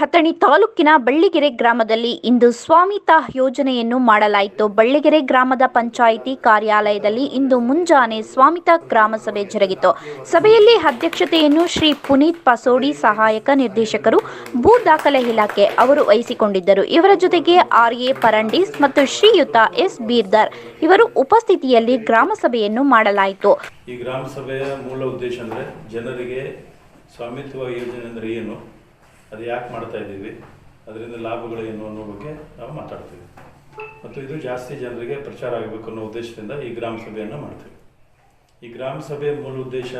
ಹತಣಿ ತಾಲೂಕಿನ ಬಳ್ಳಿಗೆರೆ ಗ್ರಾಮದಲ್ಲಿ ಇಂದು ಸ್ವಾಮಿತ ಯೋಜನೆಯನ್ನು ಮಾಡಲಾಯಿತು. ಬಳ್ಳಿಗೆರೆ ಗ್ರಾಮದ ಪಂಚಾಯಿತಿ ಕಾರ್ಯಾಲಯದಲ್ಲಿ ಇಂದು ಮುಂಜಾನೆ ಸ್ವಾಮಿತಾ ಗ್ರಾಮ ಸಭೆ ಜರುಗಿತು. ಸಭೆಯಲ್ಲಿ ಅಧ್ಯಕ್ಷತೆಯನ್ನು ಶ್ರೀ ಪುನೀತ್ ಪಸೋಡಿ ಸಹಾಯಕ ನಿರ್ದೇಶಕರು ಭೂ ದಾಖಲೆ ಇಲಾಖೆ ಅವರು ವಹಿಸಿಕೊಂಡಿದ್ದರು. ಇವರ ಜೊತೆಗೆ ಆರ್ ಎ ಪರಂಡೀಸ್ ಮತ್ತು ಶ್ರೀಯುತ ಎಸ್ ಬೀರ್ದಾರ್ ಇವರು ಉಪಸ್ಥಿತಿಯಲ್ಲಿ ಗ್ರಾಮ ಸಭೆಯನ್ನು ಮಾಡಲಾಯಿತು. ಈ ಗ್ರಾಮ ಸಭೆಯ ಮೂಲ ಉದ್ದೇಶ ಅಂದರೆ ಜನರಿಗೆ ಸ್ವಾಮಿತ್ವ ಯೋಜನೆ ಅಂದರೆ ಏನು? ಅದು ಯಾಕೆ ಮಾಡ್ತಾ ಇದ್ದೀವಿ? ಅದರಿಂದ ಲಾಭಗಳು ಏನು ಅನ್ನೋ ಬಗ್ಗೆ ನಾವು ಮಾತಾಡ್ತೀವಿ. ಮತ್ತು ಇದು ಜಾಸ್ತಿ ಜನರಿಗೆ ಪ್ರಚಾರ ಆಗಬೇಕು ಅನ್ನೋ ಉದ್ದೇಶದಿಂದ ಈ ಗ್ರಾಮ ಸಭೆಯನ್ನು ಮಾಡ್ತೀವಿ. ಈ ಗ್ರಾಮ ಸಭೆಯ ಮೂಲ ಉದ್ದೇಶ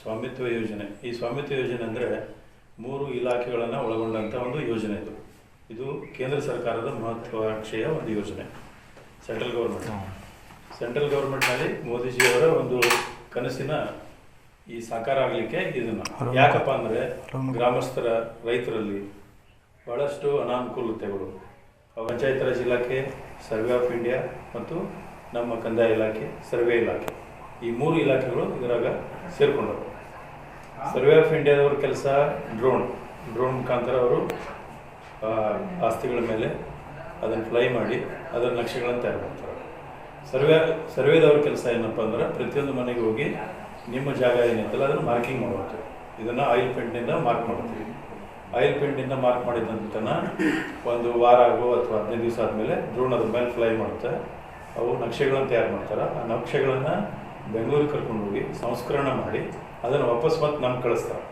ಸ್ವಾಮಿತ್ವ ಯೋಜನೆ. ಈ ಸ್ವಾಮಿತ್ವ ಯೋಜನೆ ಅಂದರೆ ಮೂರು ಇಲಾಖೆಗಳನ್ನು ಒಳಗೊಂಡಂಥ ಒಂದು ಯೋಜನೆ ಇದು. ಇದು ಕೇಂದ್ರ ಸರ್ಕಾರದ ಮಹತ್ವಾಕಾಂಕ್ಷೆಯ ಒಂದು ಯೋಜನೆ. Central government. ಸೆಂಟ್ರಲ್ ಗೌರ್ಮೆಂಟ್ನಲ್ಲಿ ಮೋದಿಜಿಯವರ ಒಂದು ಕನಸಿನ ಈ ಸಾಕಾರ ಆಗಲಿಕ್ಕೆ ಇದನ್ನು. ಯಾಕಪ್ಪ ಅಂದರೆ ಗ್ರಾಮಸ್ಥರ ರೈತರಲ್ಲಿ ಬಹಳಷ್ಟು ಅನಾನುಕೂಲತೆಗಳು ಪಂಚಾಯತ್ ರಾಜ್ ಇಲಾಖೆ ಸರ್ವೆ ಆಫ್ ಇಂಡಿಯಾ ಮತ್ತು ನಮ್ಮ ಕಂದಾಯ ಇಲಾಖೆ ಸರ್ವೆ ಇಲಾಖೆ. ಈ ಮೂರು ಇಲಾಖೆಗಳು ಇದರಾಗ ಸೇರಿಕೊಂಡವು. ಸರ್ವೆ ಆಫ್ ಇಂಡಿಯಾದವ್ರ ಕೆಲಸ ಡ್ರೋನ್ ಡ್ರೋನ್ ಮುಖಾಂತರ ಅವರು ಆಸ್ತಿಗಳ ಮೇಲೆ ಅದನ್ನು ಫ್ಲೈ ಮಾಡಿ ಅದರ ನಕ್ಷೆಗಳನ್ನು ತಯಾರು ಮಾಡ್ತಾರೆ. ಸರ್ವೆ ಸರ್ವೇದವ್ರ ಕೆಲಸ ಏನಪ್ಪ ಅಂದ್ರೆ ಪ್ರತಿಯೊಂದು ಮನೆಗೆ ಹೋಗಿ ನಿಮ್ಮ ಜಾಗ ಏನಿತ್ತಲ್ಲ, ಅದನ್ನು ಮಾರ್ಕಿಂಗ್ ಮಾಡುವಂಥದ್ದು. ಇದನ್ನು ಆಯಿಲ್ ಪೇಂಟ್ನಿಂದ ಮಾರ್ಕ್ ಮಾಡ್ತೀವಿ ಆಯಿಲ್ ಪೇಂಟಿಂದ ಮಾರ್ಕ್ ಮಾಡಿದ ನಂತರ ಒಂದು ವಾರ ಆಗೋ ಅಥವಾ ಹದಿನೈದು ದಿವಸ ಆದಮೇಲೆ ಡ್ರೋನ್ ಅದ್ರ ಮೇಲೆ ಫ್ಲೈ ಮಾಡುತ್ತೆ. ಅವು ನಕ್ಷೆಗಳನ್ನು ತಯಾರು ಮಾಡ್ತಾರೆ. ಆ ನಕ್ಷೆಗಳನ್ನು ಬೆಂಗಳೂರಿಗೆ ಕರ್ಕೊಂಡು ಹೋಗಿ ಸಂಸ್ಕರಣ ಮಾಡಿ ಅದನ್ನು ವಾಪಸ್ ಮತ್ತೆ ನಮ್ಗೆ ಕಳಿಸ್ತಾರೆ.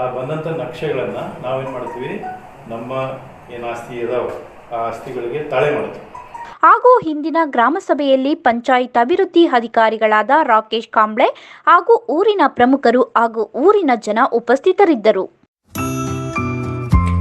ಆ ಬಂದಂಥ ನಕ್ಷೆಗಳನ್ನು ನಾವೇನು ಮಾಡ್ತೀವಿ? ನಮ್ಮ ಏನು ಆಸ್ತಿ ಇದಾವೆ, ಆ ಆಸ್ತಿಗಳಿಗೆ ತಾಳೆ ಮಾಡ್ತೀವಿ ಹಾಗೂ ಹಿಂದಿನ ಗ್ರಾಮ ಸಭೆಯಲ್ಲಿ ಪಂಚಾಯತ್ ಅಭಿವೃದ್ಧಿ ಅಧಿಕಾರಿಗಳಾದ ರಾಕೇಶ್ ಕಾಂಬ್ಳೆ ಹಾಗೂ ಊರಿನ ಪ್ರಮುಖರು ಹಾಗೂ ಊರಿನ ಜನ ಉಪಸ್ಥಿತರಿದ್ದರು.